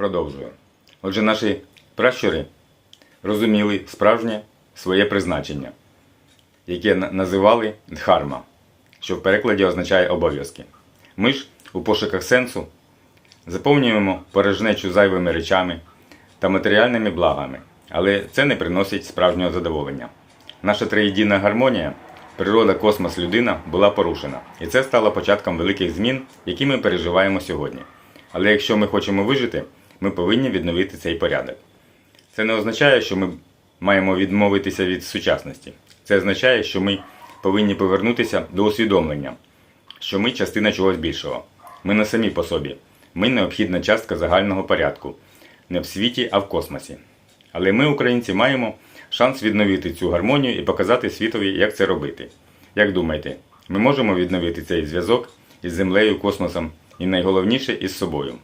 Продовжую. Отже, наші пращури розуміли справжнє своє призначення, яке називали дхарма, що в перекладі означає обов'язки. Ми ж у пошуках сенсу заповнюємо порожнечу зайвими речами та матеріальними благами, але це не приносить справжнього задоволення. Наша триєдина гармонія, природа, космос, людина була порушена, і це стало початком великих змін, які ми переживаємо сьогодні. Але якщо ми хочемо вижити, ми повинні відновити цей порядок. Це не означає, що ми маємо відмовитися від сучасності. Це означає, що ми повинні повернутися до усвідомлення, що ми частина чогось більшого. Ми не самі по собі. Ми необхідна частка загального порядку. Не в світі, а в космосі. Але ми, українці, маємо шанс відновити цю гармонію і показати світові, як це робити. Як думаєте, ми можемо відновити цей зв'язок із землею, космосом і найголовніше із собою?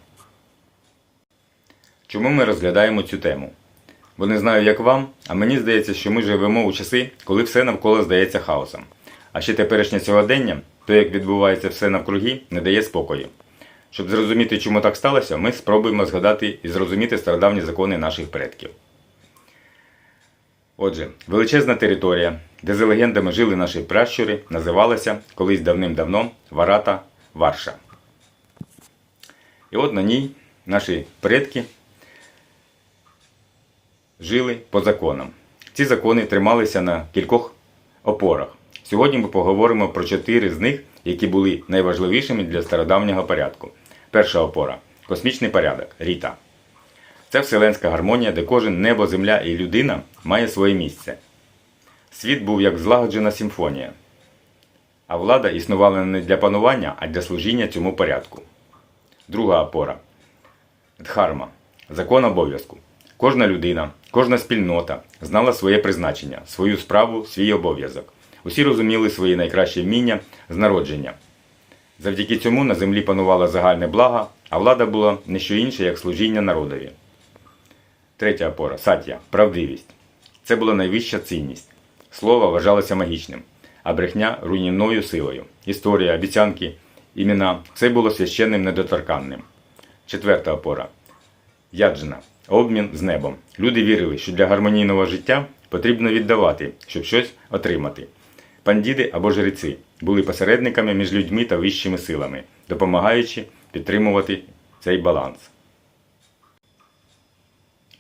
Чому ми розглядаємо цю тему? Бо не знаю, як вам, а мені здається, що ми живемо у часи, коли все навколо здається хаосом. А ще теперішнє сьогодення, то як відбувається все навкруги, не дає спокою. Щоб зрозуміти, чому так сталося, ми спробуємо згадати і зрозуміти стародавні закони наших предків. Отже, величезна територія, де за легендами жили наші пращури, називалася колись давним-давно Варата Варша. І от на ній наші предки жили по законам. Ці закони трималися на кількох опорах. Сьогодні ми поговоримо про чотири з них, які були найважливішими для стародавнього порядку. Перша опора космічний порядок Ріта. Це вселенська гармонія, де кожен небо, земля і людина має своє місце. Світ був як злагоджена симфонія, а влада існувала не для панування, а для служіння цьому порядку. Друга опора Дхарма закон обов'язку. Кожна людина, кожна спільнота знала своє призначення, свою справу, свій обов'язок. Усі розуміли свої найкращі вміння з народження. Завдяки цьому на землі панувала загальне благо, а влада була не що інше, як служіння народові. Третя опора сатya правдивість. Це була найвища цінність. Слово вважалося магічним, а брехня руйнівною силою. Історія, обіцянки, імена все було священним недоторканним. Четверта опора Яджна обмін з небом. Люди вірили, що для гармонійного життя потрібно віддавати, щоб щось отримати. Пандіди або жреці були посередниками між людьми та вищими силами, допомагаючи підтримувати цей баланс.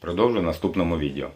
Продовжу в наступному відео.